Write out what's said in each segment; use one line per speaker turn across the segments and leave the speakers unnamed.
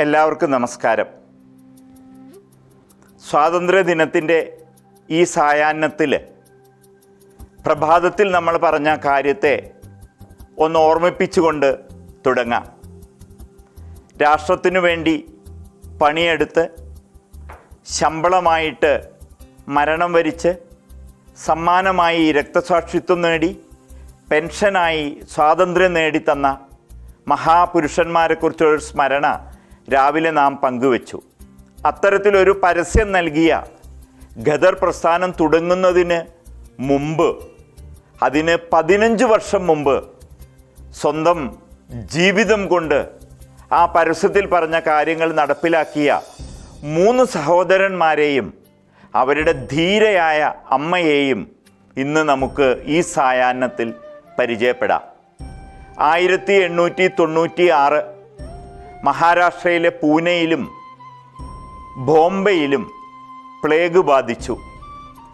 എല്ലാവർക്കും നമസ്കാരം. സ്വാതന്ത്ര്യദിനത്തിന്റെ ഈ സായാഹ്നത്തിൽ പ്രഭാതത്തിൽ നമ്മൾ പറഞ്ഞ കാര്യത്തെ ഒന്ന് ഓർമ്മിപ്പിച്ചുകൊണ്ട് തുടങ്ങാം. രാഷ്ട്രത്തിനു വേണ്ടി പണിയെടുത്ത് ശമ്പളമായിട്ട് മരണം വരിച്ച് സമ്മാനമായി രക്തസാക്ഷിത്വം നേടി പെൻഷനായി സ്വാതന്ത്ര്യം നേടിത്തന്ന മഹാപുരുഷന്മാരെക്കുറിച്ചുള്ള സ്മരണ രാവിലെ നാം പങ്കുവച്ചു. അത്തരത്തിലൊരു പരസ്യം നൽകിയ ഖദർ പ്രസ്ഥാനം തുടങ്ങുന്നതിന് മുമ്പ് അതിന് പതിനഞ്ച് വർഷം മുമ്പ് സ്വന്തം ജീവിതം കൊണ്ട് ആ പരസ്യത്തിൽ പറഞ്ഞ കാര്യങ്ങൾ നടപ്പിലാക്കിയ മൂന്ന് സഹോദരന്മാരെയും അവരുടെ ധീരയായ അമ്മയെയും ഇന്ന് നമുക്ക് ഈ സായാഹ്നത്തിൽ പരിചയപ്പെടാം. ആയിരത്തി എണ്ണൂറ്റി തൊണ്ണൂറ്റി ആറ് മഹാരാഷ്ട്രയിലെ പൂനെയിലും ബോംബെയിലും പ്ലേഗ് ബാധിച്ചു.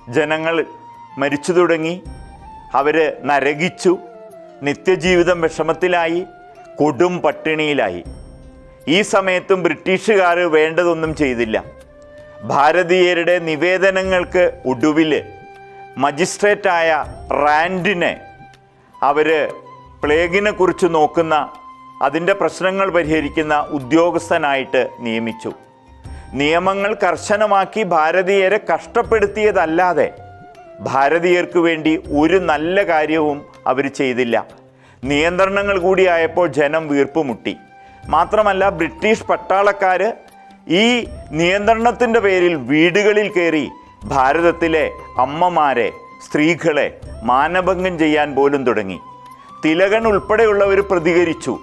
ജനങ്ങൾ മരിച്ചു തുടങ്ങി. അവർ നരകിച്ചു. നിത്യജീവിതം വിഷമത്തിലായി. കൊടും പട്ടിണിയിലായി. ഈ സമയത്തും ബ്രിട്ടീഷുകാർ വേണ്ടതൊന്നും ചെയ്തില്ല. ഭാരതീയരുടെ നിവേദനങ്ങൾക്ക് ഒടുവിൽ മജിസ്ട്രേറ്റായ റാൻഡിനെ അവർ പ്ലേഗിനെ കുറിച്ച് നോക്കുന്ന അതിന്റെ പ്രശ്നങ്ങൾ പരിഹരിക്കുന്ന ഉദ്യോഗസ്ഥനായിട്ട് നിയമിച്ചു. നിയമങ്ങൾ കർശനമാക്കി ഭാരതീയരെ കഷ്ടപ്പെടുത്തിയതല്ലാതെ ഭാരതീയർക്ക് വേണ്ടി ഒരു നല്ല കാര്യവും അവർ ചെയ്തില്ല. നിയന്ത്രണങ്ങൾ കൂടിയായപ്പോൾ ജനം വീർപ്പുമുട്ടി മാത്രമല്ല ബ്രിട്ടീഷ് പട്ടാളക്കാർ ഈ നിയന്ത്രണത്തിന്റെ പേരിൽ വീടുകളിൽ കയറി ഭാരതത്തിലെ അമ്മമാരെ സ്ത്രീകളെ മാനഭംഗം ചെയ്യാൻ പോലും തുടങ്ങി. തിലകൻ ഉൾപ്പെടെയുള്ളവർ പ്രതികരിച്ചു.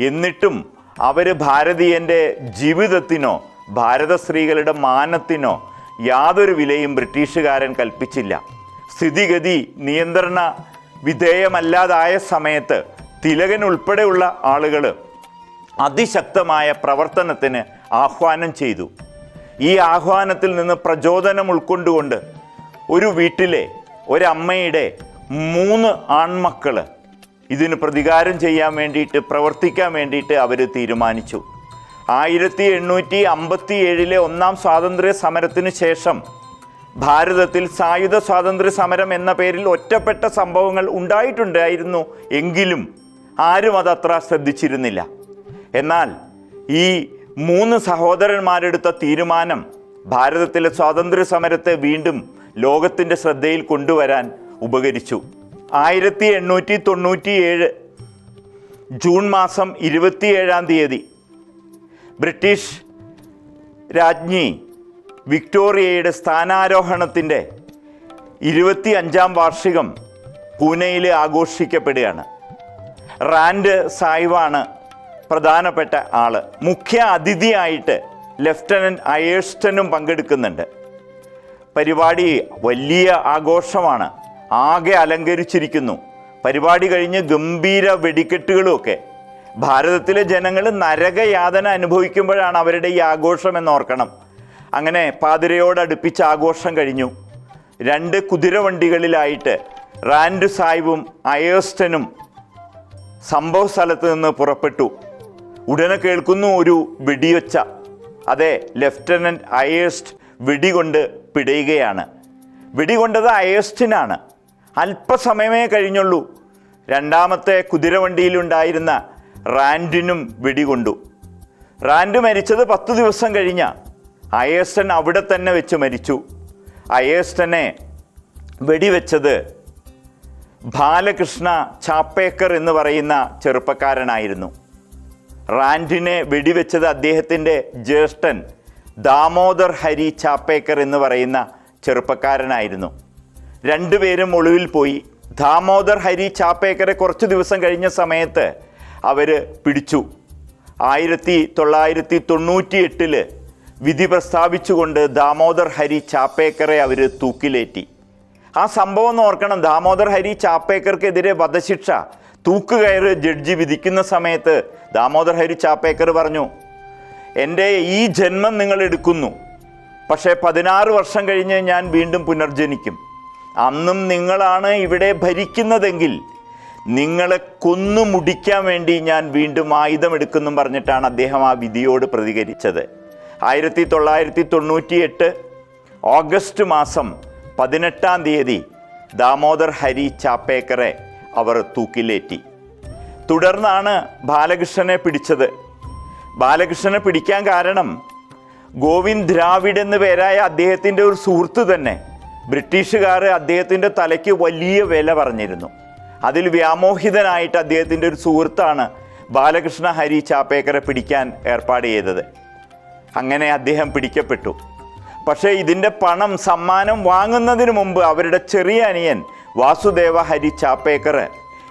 എന്നിട്ടും അവർ ഭാരതീയന്റെ ജീവിതത്തിനോ ഭാരത സ്ത്രീകളുടെ മാനത്തിനോ യാതൊരു വിലയും ബ്രിട്ടീഷുകാരൻ കൽപ്പിച്ചില്ല. സ്ഥിതിഗതി നിയന്ത്രണ വിധേയമല്ലാതായ സമയത്ത് തിലകൻ ഉൾപ്പെടെയുള്ള ആളുകൾ അതിശക്തമായ പ്രവർത്തനത്തിന് ആഹ്വാനം ചെയ്തു. ഈ ആഹ്വാനത്തിൽ നിന്ന് പ്രചോദനം ഉൾക്കൊണ്ടുകൊണ്ട് ഒരു വീട്ടിലെ ഒരമ്മയുടെ മൂന്ന് ആൺമക്കൾ ഇതിന് പ്രതികാരം ചെയ്യാൻ വേണ്ടിയിട്ട് പ്രവർത്തിക്കാൻ വേണ്ടിയിട്ട് അവർ തീരുമാനിച്ചു. ആയിരത്തി എണ്ണൂറ്റി അമ്പത്തി ഏഴിലെ ഒന്നാം സ്വാതന്ത്ര്യ സമരത്തിന് ശേഷം ഭാരതത്തിൽ സായുധ സ്വാതന്ത്ര്യ സമരം എന്ന പേരിൽ ഒറ്റപ്പെട്ട സംഭവങ്ങൾ ഉണ്ടായിട്ടുണ്ടായിരുന്നു എങ്കിലും ആരും അതത്ര ശ്രദ്ധിച്ചിരുന്നില്ല. എന്നാൽ ഈ മൂന്ന് സഹോദരന്മാരെടുത്ത തീരുമാനം ഭാരതത്തിലെ സ്വാതന്ത്ര്യ സമരത്തെ വീണ്ടും ലോകത്തിന്റെ ശ്രദ്ധയിൽ കൊണ്ടുവരാൻ ഉപകരിച്ചു. ആയിരത്തി എണ്ണൂറ്റി തൊണ്ണൂറ്റി ഏഴ് ജൂൺ മാസം ഇരുപത്തിയേഴാം തീയതി ബ്രിട്ടീഷ് രാജ്ഞി വിക്ടോറിയയുടെ സ്ഥാനാരോഹണത്തിന്റെ ഇരുപത്തി അഞ്ചാം വാർഷികം പൂനെയിൽ ആഘോഷിക്കപ്പെടുകയാണ്. റാൻഡ് സായിവാണ് പ്രധാനപ്പെട്ട ആൾ മുഖ്യ അതിഥിയായിട്ട് ലെഫ്റ്റനന്റ് അയേഴ്സ്റ്റനും പങ്കെടുക്കുന്നുണ്ട്. പരിപാടി വലിയ ആഘോഷമാണ്. ആകെ അലങ്കരിച്ചിരിക്കുന്നു. പരിപാടി കഴിഞ്ഞ് ഗംഭീര വെടിക്കെട്ടുകളുമൊക്കെ. ഭാരതത്തിലെ ജനങ്ങൾ നരകയാതന അനുഭവിക്കുമ്പോഴാണ് അവരുടെ ഈ ആഘോഷം എന്നോർക്കണം. അങ്ങനെ പാതിരയോടടുപ്പിച്ച് ആഘോഷം കഴിഞ്ഞു. രണ്ട് കുതിരവണ്ടികളിലായിട്ട് റാൻഡ് സാഹിബും അയേസ്റ്റനും സംഭവ സ്ഥലത്ത് നിന്ന് പുറപ്പെട്ടു. ഉടനെ കേൾക്കുന്നു ഒരു വെടിയൊച്ച. അതെ ലെഫ്റ്റനന്റ് അയേസ്റ്റ് വെടികൊണ്ട് പിടയുകയാണ്. വെടികൊണ്ടത് അയേസ്റ്റിനാണ് അല്പസമയമേ കഴിഞ്ഞുള്ളൂ. രണ്ടാമത്തെ കുതിരവണ്ടിയിലുണ്ടായിരുന്ന റാൻഡിനും വെടികൊണ്ടു. റാൻഡ് മരിച്ചത് പത്ത് ദിവസം കഴിഞ്ഞ അയേസ്റ്റൻ അവിടെ തന്നെ വെച്ച് മരിച്ചു. അയേസ്റ്റനെ വെടിവെച്ചത് ബാലകൃഷ്ണ ചാപ്പേക്കർ എന്ന് പറയുന്ന ചെറുപ്പക്കാരനായിരുന്നു. റാൻഡിനെ വെടിവെച്ചത് അദ്ദേഹത്തിന്റെ ജ്യേഷ്ഠൻ ദാമോദർ ഹരി ചാപ്പേക്കർ എന്ന് പറയുന്ന ചെറുപ്പക്കാരനായിരുന്നു. രണ്ടുപേരും ഒളിവിൽ പോയി. ദാമോദർ ഹരി ചാപ്പേക്കറെ കുറച്ച് ദിവസം കഴിഞ്ഞ സമയത്ത് അവർ പിടിച്ചു. ആയിരത്തി തൊള്ളായിരത്തി തൊണ്ണൂറ്റി എട്ടിൽ വിധി പ്രസ്താവിച്ചുകൊണ്ട് ദാമോദർ ഹരി ചാപ്പേക്കറെ അവർ തൂക്കിലേറ്റി. ആ സംഭവം എന്ന് ഓർക്കണം. ദാമോദർ ഹരി ചാപ്പേക്കർക്കെതിരെ വധശിക്ഷ തൂക്കുകയറ് ജഡ്ജി വിധിക്കുന്ന സമയത്ത് ദാമോദർ ഹരി ചാപ്പേക്കർ പറഞ്ഞു എന്റെ ഈ ജന്മം നിങ്ങൾ എടുക്കുന്നു. പക്ഷേ പതിനാറ് വർഷം കഴിഞ്ഞ് ഞാൻ വീണ്ടും പുനർജനിക്കും. അന്നും നിങ്ങളാണ് ഇവിടെ ഭരിക്കുന്നതെങ്കിൽ നിങ്ങളെ കൊന്നു മുടിക്കാൻ വേണ്ടി ഞാൻ വീണ്ടും ആയുധമെടുക്കുന്നു പറഞ്ഞിട്ടാണ് അദ്ദേഹം ആ വിധിയോട് പ്രതികരിച്ചത്. ആയിരത്തി തൊള്ളായിരത്തി തൊണ്ണൂറ്റി എട്ട് ഓഗസ്റ്റ് മാസം പതിനെട്ടാം തീയതി ദാമോദർ ഹരി ചാപ്പേക്കറെ അവർ തൂക്കിലേറ്റി. തുടർന്നാണ് ബാലകൃഷ്ണനെ പിടിച്ചത്. ബാലകൃഷ്ണനെ പിടിക്കാൻ കാരണം ഗോവിന്ദ് ദ്രാവിഡ് എന്ന് പേരായ അദ്ദേഹത്തിന്റെ ഒരു സുഹൃത്ത് തന്നെ ബ്രിട്ടീഷുകാർ അദ്ദേഹത്തിന്റെ തലയ്ക്ക് വലിയ വില പറഞ്ഞിരുന്നു. അതിൽ വ്യാമോഹിതനായിട്ട് അദ്ദേഹത്തിന്റെ ഒരു സുഹൃത്താണ് ബാലകൃഷ്ണ ഹരി ചാപ്പേക്കറെ പിടിക്കാൻ ഏർപ്പാട് ചെയ്തത്. അങ്ങനെ അദ്ദേഹം പിടിക്കപ്പെട്ടു. പക്ഷേ ഇതിന്റെ പണം സമ്മാനം വാങ്ങുന്നതിന് മുമ്പ് അവരുടെ ചെറിയ അനിയൻ വാസുദേവ ഹരി ചാപ്പേക്കർ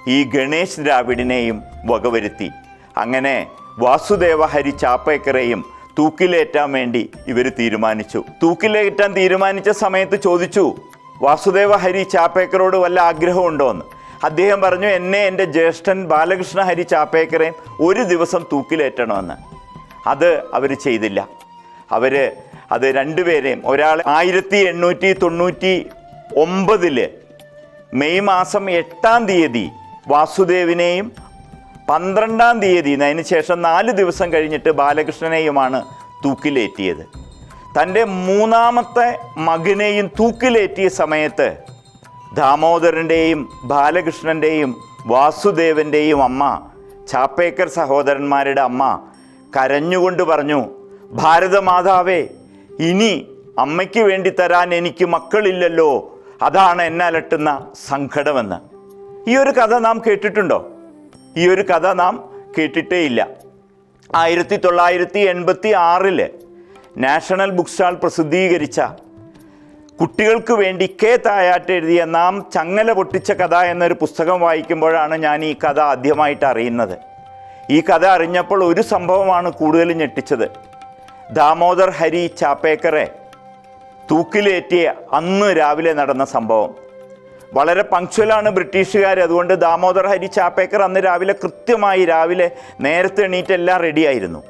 ഈ ഗണേശ് ദ്രാവിഡിനെയും വകവരുത്തി. അങ്ങനെ വാസുദേവ ഹരി ചാപ്പേക്കറെയും തൂക്കിലേറ്റാൻ വേണ്ടി ഇവർ തീരുമാനിച്ചു. തൂക്കിലേറ്റാൻ തീരുമാനിച്ച സമയത്ത് ചോദിച്ചു വാസുദേവ ഹരി ചാപ്പേക്കറോട് വല്ല ആഗ്രഹമുണ്ടോ എന്ന് അദ്ദേഹം പറഞ്ഞു എന്നെ എന്റെ ജ്യേഷ്ഠൻ ബാലകൃഷ്ണ ഹരി ചാപ്പേക്കറേയും ഒരു ദിവസം തൂക്കിലേറ്റണമെന്ന്. അത് അവർ ചെയ്തില്ല. അവർ അത് രണ്ടുപേരെയും ഒരാൾ ആയിരത്തി എണ്ണൂറ്റി തൊണ്ണൂറ്റി ഒമ്പതിൽ മെയ് മാസം എട്ടാം തീയതി വാസുദേവിനെയും പന്ത്രണ്ടാം തീയതി അതിന് ശേഷം നാല് ദിവസം കഴിഞ്ഞിട്ട് ബാലകൃഷ്ണനെയുമാണ് തൂക്കിലേറ്റിയത്. തന്റെ മൂന്നാമത്തെ മകനെയും തൂക്കിലേറ്റിയ സമയത്ത് ദാമോദരന്റെയും ബാലകൃഷ്ണന്റെയും വാസുദേവന്റെയും അമ്മ ചാപ്പേക്കർ സഹോദരന്മാരുടെ അമ്മ കരഞ്ഞുകൊണ്ട് പറഞ്ഞു ഭാരതമാതാവേ ഇനി അമ്മയ്ക്ക് വേണ്ടി തരാൻ എനിക്ക് മക്കളില്ലല്ലോ. അതാണ് എന്നെ അലട്ടുന്ന സങ്കടമെന്ന്. ഈ ഒരു കഥ നാം കേട്ടിട്ടുണ്ടോ? ഈ ഒരു കഥ നാം കേട്ടിട്ടേ ഇല്ല. ആയിരത്തി തൊള്ളായിരത്തി എൺപത്തി ആറിൽ നാഷണൽ ബുക്ക് സ്റ്റാൾ പ്രസിദ്ധീകരിച്ച കുട്ടികൾക്ക് വേണ്ടി കെ തായാട്ട് എഴുതിയ നാം ചങ്ങല പൊട്ടിച്ച കഥ എന്നൊരു പുസ്തകം വായിക്കുമ്പോഴാണ് ഞാൻ ഈ കഥ ആദ്യമായിട്ട് അറിയുന്നത്. ഈ കഥ അറിഞ്ഞപ്പോൾ ഒരു സംഭവമാണ് കൂടുതൽ ഞെട്ടിച്ചത്. ദാമോദർ ഹരി ചാപ്പേക്കറെ തൂക്കിലേറ്റിയ അന്ന് രാവിലെ നടന്ന സംഭവം. വളരെ പങ്ക്ച്വലാണ് ബ്രിട്ടീഷുകാർ അതുകൊണ്ട് ദാമോദർ ഹരി ചാപ്പേക്കർ അന്ന് രാവിലെ കൃത്യമായി രാവിലെ നേരത്തെ എണീറ്റ് എല്ലാം റെഡിയായിരുന്നു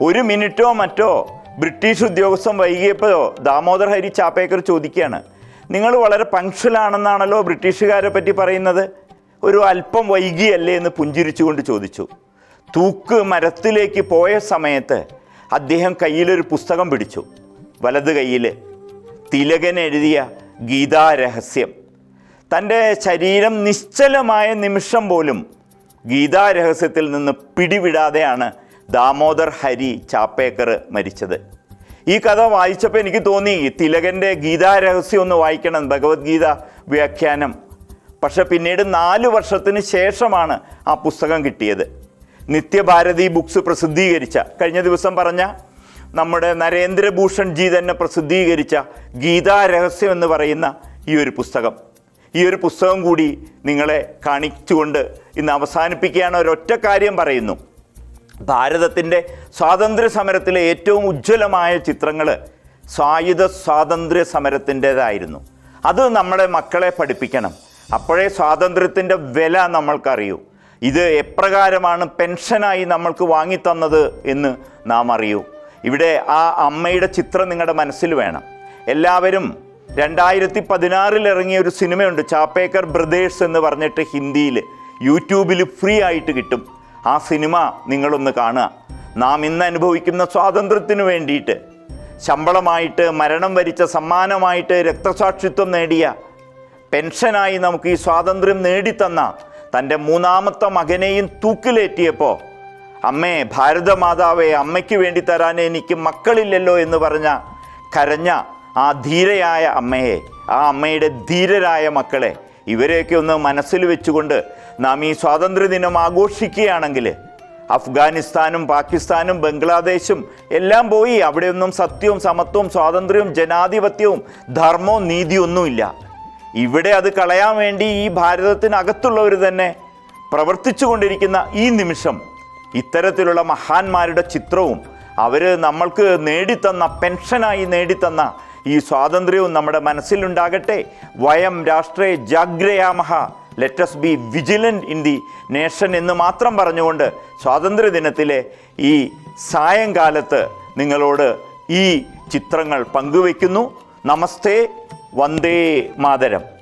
ഒരു മിനിറ്റോ മറ്റോ ബ്രിട്ടീഷ് ഉദ്യോഗസ്ഥൻ വൈകിയപ്പോഴോ ദാമോദർ ഹരി ചാപ്പേക്കർ ചോദിക്കുകയാണ് നിങ്ങൾ വളരെ പങ്ക്ച്വലാണെന്നാണല്ലോ ബ്രിട്ടീഷുകാരെ പറ്റി പറയുന്നത്? ഒരു അല്പം വൈകിയല്ലേ? എന്ന് പുഞ്ചിരിച്ചുകൊണ്ട് ചോദിച്ചു. തൂക്ക് മരത്തിലേക്ക് പോയ സമയത്ത് അദ്ദേഹം കയ്യിലൊരു പുസ്തകം പിടിച്ചു. വലത് കയ്യിൽ തിലകൻ എഴുതിയ ഗീതാരഹസ്യം. തന്റെ ശരീരം നിശ്ചലമായ നിമിഷം പോലും ഗീതാരഹസ്യത്തിൽ നിന്ന് പിടിവിടാതെയാണ് ദാമോദർ ഹരി ചാപ്പേക്കർ മരിച്ചത്. ഈ കഥ വായിച്ചപ്പോൾ എനിക്ക് തോന്നി തിലകന്റെ ഗീതാരഹസ്യം ഒന്ന് വായിക്കണം ഭഗവത്ഗീത വ്യാഖ്യാനം. പക്ഷെ പിന്നീട് നാല് വർഷത്തിന് ശേഷമാണ് ആ പുസ്തകം കിട്ടിയത്. നിത്യഭാരതി ബുക്സ് പ്രസിദ്ധീകരിച്ച കഴിഞ്ഞ ദിവസം പറഞ്ഞ നമ്മുടെ നരേന്ദ്രഭൂഷൺ ജി തന്നെ പ്രസിദ്ധീകരിച്ച ഗീതാരഹസ്യം എന്ന് പറയുന്ന ഈ ഒരു പുസ്തകം. ഈ ഒരു പുസ്തകം കൂടി നിങ്ങളെ കാണിച്ചുകൊണ്ട് ഇന്ന് അവസാനിപ്പിക്കുകയാണ്. ഒരൊറ്റ കാര്യം പറയുന്നു. ഭാരതത്തിന്റെ സ്വാതന്ത്ര്യ സമരത്തിലെ ഏറ്റവും ഉജ്ജ്വലമായ ചിത്രങ്ങൾ സായുധ സ്വാതന്ത്ര്യ സമരത്തിന്റെതായിരുന്നു അത് നമ്മളെ മക്കളെ പഠിപ്പിക്കണം. അപ്പോഴേ സ്വാതന്ത്ര്യത്തിന്റെ വില നമ്മൾക്കറിയൂ. ഇത് എപ്രകാരമാണ് പെൻഷനായി നമ്മൾക്ക് വാങ്ങിത്തന്നത് എന്ന് നാം അറിയൂ. ഇവിടെ ആ അമ്മയുടെ ചിത്രം നിങ്ങളുടെ മനസ്സിൽ വേണം. എല്ലാവരും രണ്ടായിരത്തി പതിനാറിൽ ഇറങ്ങിയ ഒരു സിനിമയുണ്ട് ചാപ്പേക്കർ ബ്രദേഴ്സ് എന്ന് പറഞ്ഞിട്ട് ഹിന്ദിയിൽ. യൂട്യൂബിൽ ഫ്രീ ആയിട്ട് കിട്ടും. ആ സിനിമ നിങ്ങളൊന്ന് കാണുക. നാം ഇന്ന് അനുഭവിക്കുന്ന സ്വാതന്ത്ര്യത്തിന് വേണ്ടിയിട്ട്. ശമ്പളമായിട്ട് മരണം വരിച്ച സമ്മാനമായിട്ട് രക്തസാക്ഷിത്വം നേടിയ പെൻഷനായി നമുക്ക് ഈ സ്വാതന്ത്ര്യം നേടിത്തന്ന തന്റെ മൂന്നാമത്തെ മകനെയും തൂക്കിലേറ്റിയപ്പോൾ അമ്മേ ഭാരതമാതാവേ അമ്മയ്ക്ക് വേണ്ടി തരാൻ എനിക്ക് മക്കളില്ലല്ലോ എന്ന് പറഞ്ഞ കരഞ്ഞ ആ ധീരയായ അമ്മയെ ആ അമ്മയുടെ ധീരരായ മക്കളെ ഇവരെയൊക്കെ ഒന്ന് മനസ്സിൽ വെച്ചുകൊണ്ട് നാം ഈ സ്വാതന്ത്ര്യദിനം ആഘോഷിക്കുകയാണെങ്കിൽ അഫ്ഗാനിസ്ഥാനും പാകിസ്ഥാനും ബംഗ്ലാദേശും എല്ലാം പോയി അവിടെയൊന്നും സത്യവും സമത്വവും സ്വാതന്ത്ര്യവും ജനാധിപത്യവും ധർമ്മവും നീതിയൊന്നുമില്ല. ഇവിടെ അത് കളയാൻ വേണ്ടി ഈ ഭാരതത്തിനകത്തുള്ളവർ തന്നെ പ്രവർത്തിച്ചു കൊണ്ടിരിക്കുന്ന ഈ നിമിഷം ഇത്തരത്തിലുള്ള മഹാന്മാരുടെ ചിത്രവും അവർ നമ്മൾക്ക് നേടിത്തന്ന പെൻഷനായി നേടിത്തന്ന ഈ സ്വാതന്ത്ര്യവും നമ്മുടെ മനസ്സിലുണ്ടാകട്ടെ. വയം രാഷ്ട്രേ ജാഗ്രയാമഹ. Let's be vigilant in the nation എന്ന് മാത്രം പറഞ്ഞുകൊണ്ട് സ്വാതന്ത്ര്യ ദിനത്തിലെ ഈ സായങ്കാലത്ത് നിങ്ങളോട് ഈ ചിത്രങ്ങൾ പങ്കുവയ്ക്കുന്നു. നമസ്തേ വന്ദേ മാതരം.